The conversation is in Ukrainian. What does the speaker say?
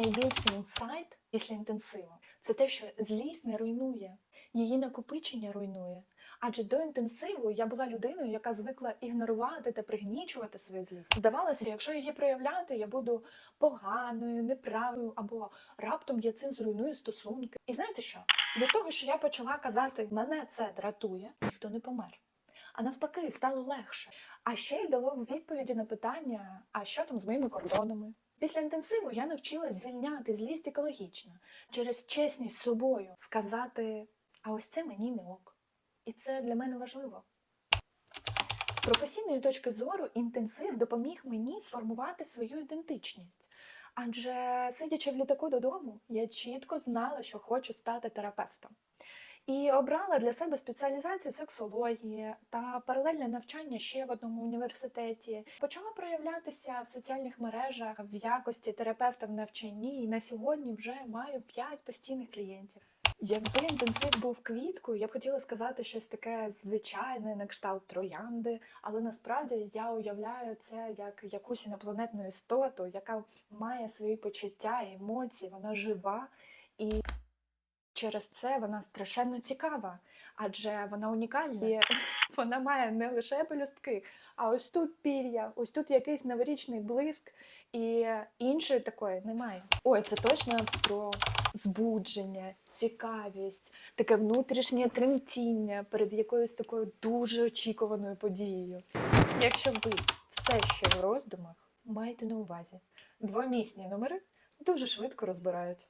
найбільший інсайт після інтенсиву це те, що злість не руйнує, її накопичення руйнує. Адже до інтенсиву я була людиною, яка звикла ігнорувати та пригнічувати свою злість. Здавалося, якщо її проявляти, я буду поганою, неправою або раптом я цим зруйную стосунки. І знаєте що? Від того, що я почала казати, мене це дратує, ніхто не помер. А навпаки, стало легше. А ще й дало відповіді на питання: а що там з моїми кордонами? Після інтенсиву я навчилась звільняти злість екологічно, через чесність з собою сказати: а ось це мені не ок. І це для мене важливо. З професійної точки зору інтенсив допоміг мені сформувати свою ідентичність. Адже сидячи в літаку додому, я чітко знала, що хочу стати терапевтом. І обрала для себе спеціалізацію сексології та паралельне навчання ще в одному університеті. Почала проявлятися в соціальних мережах в якості терапевта в навчанні, і на сьогодні вже маю 5 постійних клієнтів. Якби інтенсив був квіткою, я б хотіла сказати щось таке звичайне, на кшталт троянди, але насправді я уявляю це як якусь інопланетну істоту, яка має свої почуття, емоції, вона жива і через це вона страшенно цікава, адже вона унікальна. І вона має не лише пелюстки, а ось тут пір'я, ось тут якийсь новорічний блиск, і іншої такої немає. Ой, це точно про збудження, цікавість, таке внутрішнє тремтіння перед якоюсь такою дуже очікуваною подією. Якщо ви все ще в роздумах, майте на увазі, двомісні номери дуже швидко розбирають.